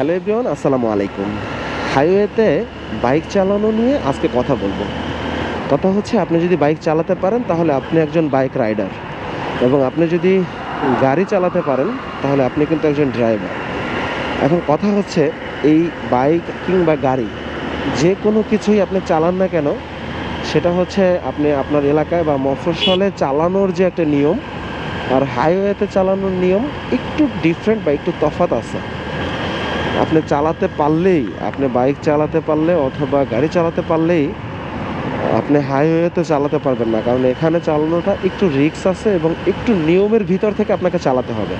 Hello everyone, আসসালামু আলাইকুম। হাইওয়েতে বাইক চালানো নিয়ে আজকে কথা বলব। কথা হচ্ছে, আপনি যদি বাইক চালাতে পারেন, তাহলে আপনি একজন বাইক রাইডার। এবং আপনি যদি গাড়ি চালাতে পারেন, তাহলে আপনি কিন্তু একজন ড্রাইভার। এখন কথা হচ্ছে, এই বাইক কিংবা গাড়ি, যে কোনো কিছুই আপনি চালান না কেন, সেটা হচ্ছে আপনি আপনার এলাকায় বা মফস্বলে চালানোর যে একটা নিয়ম, আর হাইওয়েতে চালানোর নিয়ম একটু ডিফারেন্ট বা একটু তফাৎ আছে। আপনি চালাতে পারলেই, আপনি বাইক চালাতে পারলে অথবা গাড়ি চালাতে পারলেই আপনি হাইওয়েতে চালাতে পারবেন না। কারণ এখানে চালানোটা একটু রিস্ক আছে এবং একটু নিয়মের ভিতর থেকে আপনাকে চালাতে হবে।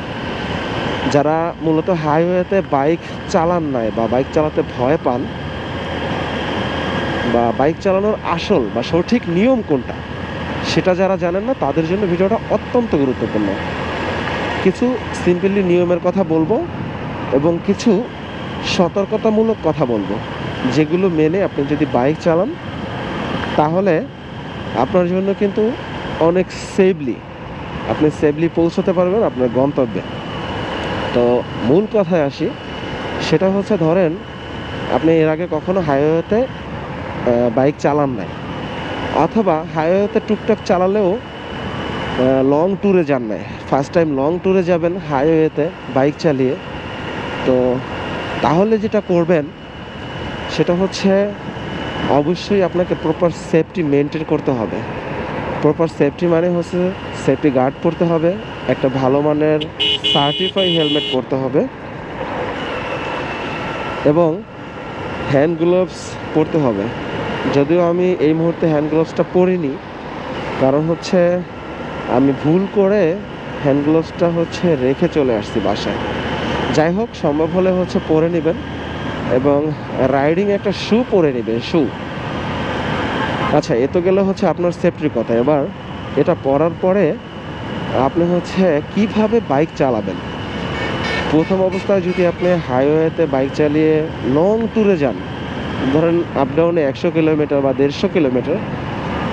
যারা মূলত হাইওয়েতে বাইক চালান নাই বা বাইক চালাতে ভয় পান বা বাইক চালানোর আসল বা সঠিক নিয়ম কোনটা, সেটা যারা জানেন না, তাদের জন্য ভিডিওটা অত্যন্ত গুরুত্বপূর্ণ। কিছু সিম্পলি নিয়মের কথা বলব এবং কিছু সতর্কতামূলক কথা বলব। যেগুলো মেনে আপনি যদি বাইক চালান, তাহলে আপনার জন্য কিন্তু অনেক সেফলি আপনি সেফলি পৌঁছতে পারবেন আপনার গন্তব্যে। তো মূল কথায় আসি, সেটা হচ্ছে ধরেন, আপনি এর আগে কখনো হাইওয়েতে বাইক চালান নাই, অথবা হাইওয়েতে টুকটাক চালালেও লং ট্যুরে যান নাই। ফার্স্ট টাইম লং ট্যুরে যাবেন হাইওয়েতে বাইক চালিয়ে। তো তাহলে যেটা করবেন, সেটা হচ্ছে অবশ্যই আপনাকে প্রপার সেফটি মেনটেন করতে হবে। প্রপার সেফটি মানে হচ্ছে সেফটি গার্ড পরতে হবে, একটা ভালো মানের সার্টিফাই হেলমেট পরতে হবে এবং হ্যান্ড গ্লোভস পরতে হবে। যদিও আমি এই মুহূর্তে হ্যান্ড গ্লোভসটা পরিনি, কারণ হচ্ছে আমি ভুল করে হ্যান্ড গ্লোভসটা হচ্ছে রেখে চলে আসছি বাসায়। যাই হোক, সম্ভব হলে হচ্ছে পরে নেবেন এবং রাইডিং একটা শু পরে নেবেন, শু। আচ্ছা এ তো গেলে হচ্ছে আপনার সেফটির কথা। এবার এটা পরার পরে আপনি হচ্ছে কীভাবে বাইক চালাবেন? প্রথম অবস্থায় যদি আপনি হাইওয়েতে বাইক চালিয়ে লং ট্যুরে যান, ধরেন আপ ডাউনে একশো কিলোমিটার বা দেড়শো কিলোমিটার,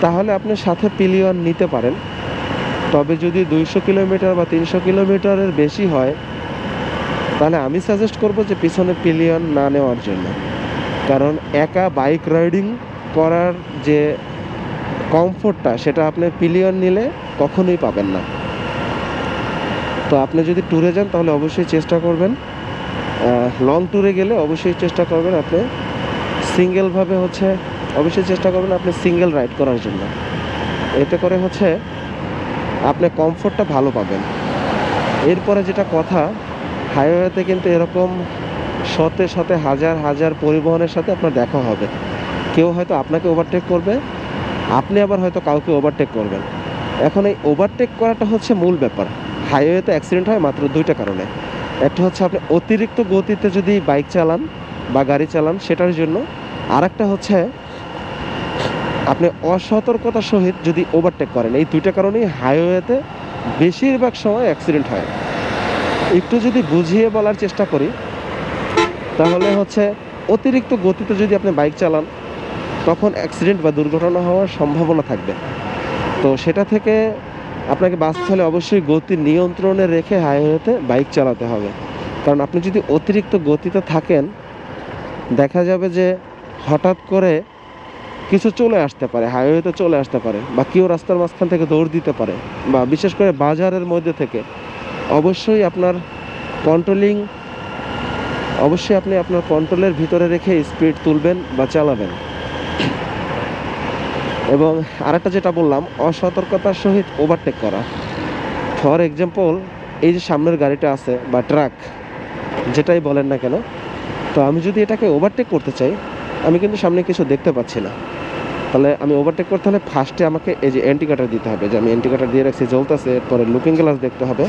তাহলে আপনি সাথে পিলিয়ন নিতে পারেন। তবে যদি দুইশো কিলোমিটার বা তিনশো কিলোমিটারের বেশি হয় তাহলে আমি সাজেস্ট করব যে পিছনে পিলিয়ন না নেওয়ার জন্য। কারণ একা বাইক রাইডিং করার যে কমফোর্টটা সেটা আপনি পিলিয়ন নিলে কখনোই পাবেন না। তো আপনি যদি ট্যুরে যান, তাহলে অবশ্যই চেষ্টা করবেন। লং ট্যুরে গেলে অবশ্যই চেষ্টা করবেন আপনি সিঙ্গেলভাবে হচ্ছে, অবশ্যই চেষ্টা করবেন আপনি সিঙ্গেল রাইড করার জন্য। এতে করে হচ্ছে, আপনি কমফোর্টটা ভালো পাবেন। এরপরে যেটা কথা হাইওয়েতে কিন্তু এরকম শতে শতে হাজার হাজার পরিবহনের সাথে আপনার দেখা হবে। কেউ হয়তো আপনাকে ওভারটেক করবে, আপনি আবার হয়তো কাউকে ওভারটেক করবেন। এখন এই ওভারটেক করাটা হচ্ছে মূল ব্যাপার। হাইওয়েতে অ্যাক্সিডেন্ট হয় মাত্র দুইটা কারণে। একটা হচ্ছে আপনি অতিরিক্ত গতিতে যদি বাইক চালান বা গাড়ি চালান, সেটার জন্য। আর একটা হচ্ছে আপনি অসতর্কতার সহিত যদি ওভারটেক করেন, এই দুইটা কারণেই হাইওয়েতে বেশিরভাগ সময় অ্যাক্সিডেন্ট হয়। একটু যদি বুঝিয়ে বলার চেষ্টা করি, তাহলে হচ্ছে অতিরিক্ত গতিতে যদি আপনি বাইক চালান, তখন অ্যাক্সিডেন্ট বা দুর্ঘটনা হওয়ার সম্ভাবনা থাকবে। তো সেটা থেকে আপনাকে বাঁচতে হলে অবশ্যই গতি নিয়ন্ত্রণে রেখে হাইওয়েতে বাইক চালাতে হবে। কারণ আপনি যদি অতিরিক্ত গতিতে থাকেন, দেখা যাবে যে হঠাৎ করে কিছু চলে আসতে পারে, হাইওয়েতে চলে আসতে পারে বা কেউ রাস্তার মাঝখান থেকে দৌড় দিতে পারে বা বিশেষ করে বাজারের মধ্যে থেকে। অবশ্যই আপনার কন্ট্রোলিং অবশ্যই আপনি আপনার কন্ট্রোলের ভিতরে রেখে স্পিড তুলবেন বা চালাবেন। এবং আরেকটা যেটা বললাম, অসতর্কতার সহিত ওভারটেক করা। ফর এক্সাম্পল এই যে সামনের গাড়িটা আছে বা ট্রাক যেটাই বলেন না কেন, তো আমি যদি এটাকে ওভারটেক করতে চাই, আমি কিন্তু সামনে কিছু দেখতে পাচ্ছি না। তাহলে আমি ওভারটেক করতে হলে ফার্স্টে আমাকে এই যে অ্যান্টিকাটার দিতে হবে, যে আমি অ্যান্টিকাটার দিয়ে রাখছি, জ্বলতেছে এরপরে লুকিং গ্লাস দেখতে হবে।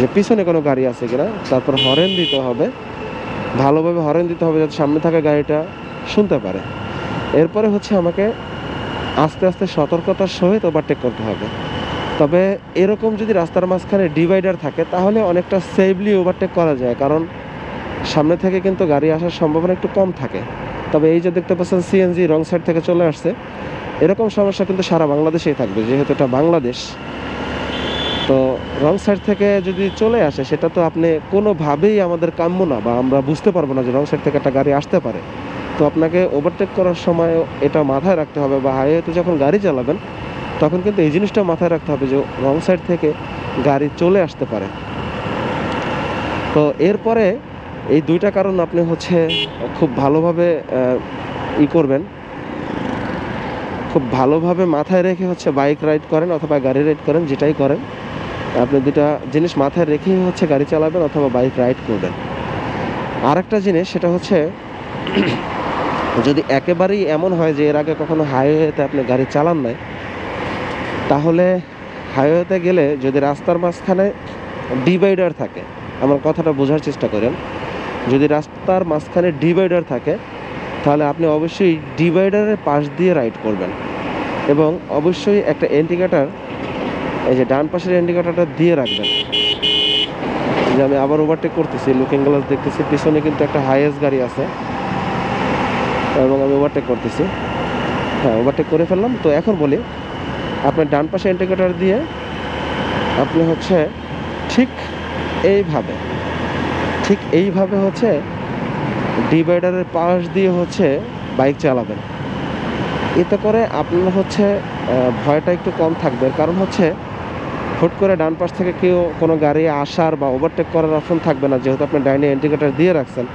যে পিছনে কোনো গাড়ি আছে কিনা, তারপর হরেন দিতে হবে। ভালোভাবে হরেন দিতে হবে যাতে সামনে থাকা গাড়িটা শুনতে পারে। এরপরে হচ্ছে আমাকে আস্তে আস্তে সতর্কতার সহিত ওভারটেক করতে হবে। তবে এরকম যদি রাস্তার মাঝখানে ডিভাইডার থাকে, তাহলে অনেকটা সেফলি ওভারটেক করা যায়, কারণ সামনে থেকে কিন্তু গাড়ি আসার সম্ভাবনা একটু কম থাকে। তবে এই যে দেখতে পাচ্ছেন সিএনজি রং সাইড থেকে চলে আসছে, এরকম সমস্যা কিন্তু সারা বাংলাদেশেই থাকবে, যেহেতু এটা বাংলাদেশ। তো রং সাইড থেকে যদি চলে আসে, সেটা তো আপনি কোনোভাবেই আমাদের কাম্য না বা আমরা বুঝতে পারব না যে রং সাইড থেকে একটা গাড়ি আসতে পারে। তো আপনাকে ওভারটেক করার সময় এটা মাথায় রাখতে হবে বা হাইওয়েতে যখন গাড়ি চালাবেন, তখন কিন্তু এই জিনিসটা মাথায় রাখতে হবে যে রং সাইড থেকে গাড়ি চলে আসতে পারে। তো এরপরে এই দুইটা কারণ আপনি হচ্ছে খুব ভালোভাবে ই করবেন। খুব ভালোভাবে মাথায় রেখে হচ্ছে বাইক রাইড করেন অথবা গাড়ি রাইড করেন, যেটাই করেন। আপনি দুটা জিনিস মাথায় রেখেই হচ্ছে গাড়ি চালাবেন অথবা বাইক রাইড করবেন। আরেকটা জিনিস সেটা হচ্ছে, যদি একেবারেই এমন হয় যে এর আগে কখনো হাইওয়েতে আপনি গাড়ি চালান নাই, তাহলে হাইওয়েতে গেলে যদি রাস্তার মাঝখানে ডিভাইডার থাকে, আমার কথাটা বোঝার চেষ্টা করেন, যদি রাস্তার মাঝখানে ডিভাইডার থাকে, তাহলে আপনি অবশ্যই ডিভাইডারের পাশ দিয়ে রাইড করবেন এবং অবশ্যই একটা ইন্ডিকেটার এই যে ডান পাশের ইন্ডিকেটারটা দিয়ে রাখবেন। যে আমি আবার ওভারটেক করতেছি লুকিং গ্লাস দেখতেছি, পিছনে কিন্তু একটা হাইয়েস্ট গাড়ি আছে। এবং আমি ওভারটেক করতেছি। হ্যাঁ ওভারটেক করে ফেললাম। তো এখন বলি আপনার ডান পাশে ইন্ডিকেটার দিয়ে আপনি হচ্ছে ঠিক এইভাবে ঠিক এইভাবে হচ্ছে ডিভাইডারের পাশ দিয়ে হচ্ছে বাইক চালাবেন। এতে করে আপনার হচ্ছে ভয়টা একটু কম থাকবে। কারণ হচ্ছে হুট করে ডান পাশ থেকে কেউ কোনো গাড়ি আসার বা ওভারটেক করার অপশন থাকবে না, যেহেতু আপনি ডাইনে ইন্ডিকেটর দিয়ে রাখছেন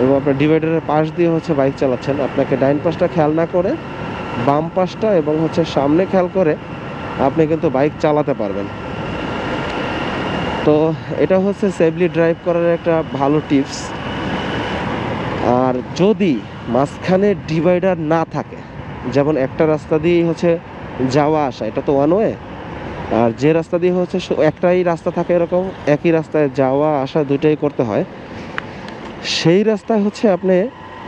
এবং আপনার ডিভাইডারের পাশ দিয়ে হচ্ছে বাইক চালাচ্ছেন। আপনাকে ডাইন পাশটা খেয়াল না করে বাম পাশটা এবং হচ্ছে সামনে খেয়াল করে আপনি কিন্তু বাইক চালাতে পারবেন। তো এটা হচ্ছে সেফলি ড্রাইভ করার একটা ভালো টিপস আর যদি মাঝখানে ডিভাইডার না থাকে, যেমন একটা রাস্তা দিয়েই হচ্ছে যাওয়া আসা, এটা তো ওয়ান ওয়ে আর যে রাস্তা দিয়ে হচ্ছে একটাই রাস্তা থাকে এরকম, একই রাস্তায় যাওয়া, আসা দুইটাই করতে হয়। সেই রাস্তায় হচ্ছে আপনি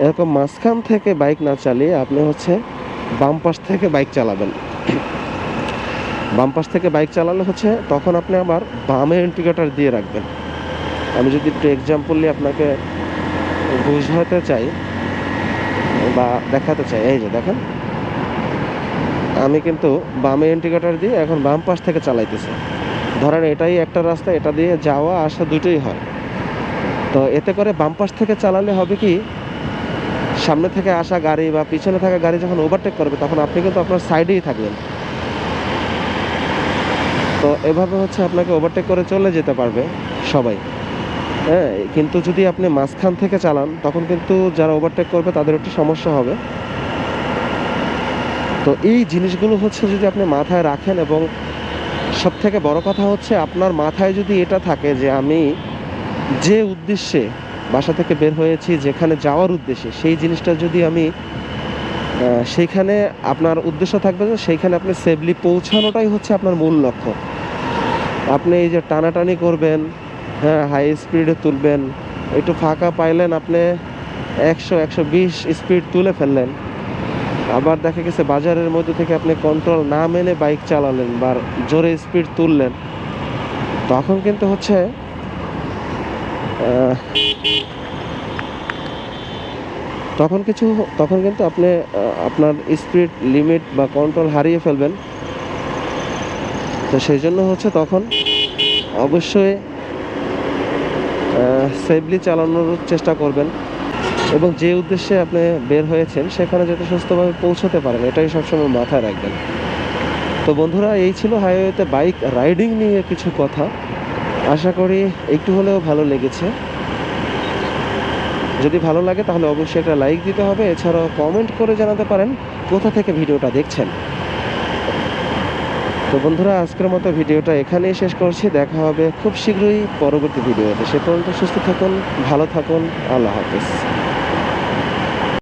এরকম মাঝখান থেকে বাইক না চালিয়ে আপনি হচ্ছে বাম পাশ থেকে বাইক চালাবেন। বাম পাশ থেকে বাইক চালালে হচ্ছে তখন আপনি আবার বামে ইন্ডিকেটর দিয়ে রাখবেন। আমি যদি একটু এক্সাম্পললি আপনাকে বুঝাতে চাই বা দেখাতে চাই, এই যে দেখেন। আমি কিন্তু বামে ইন্ডিকেটর দিয়ে এখন বাম পাশ থেকে চালাইতেছি। ধরেন এটাই একটা রাস্তা, এটা দিয়ে যাওয়া, আসা দুটোই হয়। তো এতে করে বাম পাশ থেকে চালালে হবে কি, সামনে থেকে আসা গাড়ি বা পিছনে থাকা গাড়ি যখন ওভারটেক করবে, তখন আপনি কিন্তু আপনার সাইডেই থাকবেন। তো এভাবে হচ্ছে আপনাকে ওভারটেক করে চলে যেতে পারবে সবাই। হ্যাঁ কিন্তু যদি আপনি মাঝখান থেকে চালান, তখন কিন্তু যারা ওভারটেক করবে তাদের একটু সমস্যা হবে। তো এই জিনিসগুলো হচ্ছে যদি আপনি মাথায় রাখেন এবং সব থেকে বড় কথা হচ্ছে আপনার মাথায় যদি এটা থাকে যে আমি যে উদ্দেশ্যে বাসা থেকে বের হয়েছি, যেখানে যাওয়ার উদ্দেশ্যে, সেই জিনিসটা যদি আমি সেইখানে আপনার উদ্দেশ্য থাকবে যে সেইখানে আপনি সেফলি পৌঁছানোটাই হচ্ছে আপনার মূল লক্ষ্য। আপনি এই যে টানাটানি করবেন হ্যাঁ হাই স্পিডে তুলবেন, একটু ফাঁকা পাইলেন আপনি, একশো একশো বিশ স্পিড তুলে ফেললেন আবার দেখা গেছে বাজারের মধ্যে থেকে আপনি কন্ট্রোল না মেনে বাইক চালালেন বা জোরে স্পিড তুললেন, তখন কিন্তু হচ্ছে তখন কিছু, তখন কিন্তু আপনি আপনার স্পিড লিমিট বা কন্ট্রোল হারিয়ে ফেলবেন। তো সেই জন্য হচ্ছে তখন অবশ্যই সেফলি চালানোর চেষ্টা করবেন। এবং যে উদ্দেশ্যে আপনি বের হয়েছেন, সেখানে যাতে সুস্থভাবে পৌঁছতে পারেন, এটাই সবসময় মাথায় রাখবেন। তো বন্ধুরা, এই ছিল হাইওয়েতে বাইক রাইডিং নিয়ে কিছু কথা। আশা করি একটু হলেও ভালো লেগেছে। যদি ভালো লাগে, তাহলে অবশ্যই একটা লাইক দিতে হবে। এছাড়াও কমেন্ট করে জানাতে পারেন, কোথা থেকে ভিডিওটা দেখছেন। তো বন্ধুরা, আজকের মতো ভিডিওটা এখানেই শেষ করছি। দেখা হবে খুব শীঘ্রই পরবর্তী ভিডিওতে। সে পর্যন্ত সুস্থ থাকুন, ভালো থাকুন। আল্লাহ হাফিজ।